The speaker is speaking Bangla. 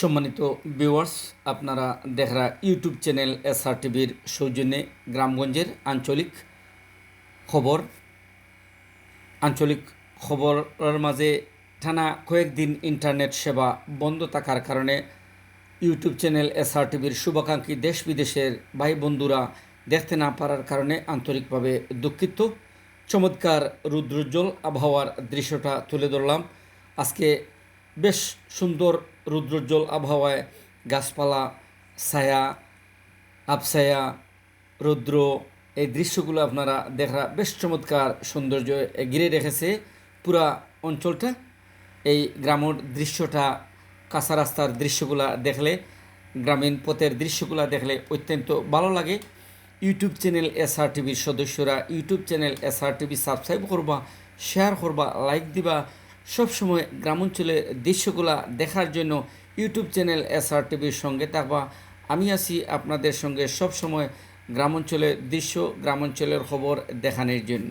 সম্মানিত ভিউয়ার্স আপনারা দেখরা ইউটিউব চ্যানেল এস আর টিভির সৌজন্যে গ্রামগঞ্জের আঞ্চলিক খবর। আঞ্চলিক খবরের মাঝে টানা কয়েকদিন ইন্টারনেট সেবা বন্ধ থাকার কারণে ইউটিউব চ্যানেল এস আর টিভির শুভাকাঙ্ক্ষী দেশ বিদেশের ভাই বন্ধুরা দেখতে না পারার কারণে আন্তরিকভাবে দুঃখিত। চমৎকার রুদ্রোজ্জ্বল আবহাওয়ার দৃশ্যটা তুলে ধরলাম। আজকে বেশ সুন্দর রুদ্রোজ্জ্বল আবহাওয়ায় গাছপালা, ছায়া আবছায়া রৌদ্র, এই দৃশ্যগুলো আপনারা দেখা বেশ চমৎকার সৌন্দর্য ঘিরে রেখেছে পুরা অঞ্চলটা। এই গ্রামের দৃশ্যটা, কাঁচা রাস্তার দৃশ্যগুলা দেখলে, গ্রামীণ পথের দৃশ্যগুলা দেখলে অত্যন্ত ভালো লাগে। ইউটিউব চ্যানেল এস আর টিভির সদস্যরা YouTube channel S R TV subscribe করবা শেয়ার করবা লাইক দিবা। সবসময় গ্রামাঞ্চলের দৃশ্যগুলা দেখার জন্য ইউটিউব চ্যানেল এস আর টিভির সঙ্গে থাকবা। আমি আছি আপনাদের সঙ্গে সবসময় গ্রামাঞ্চলের দৃশ্য, গ্রামাঞ্চলের খবর দেখানোর জন্য।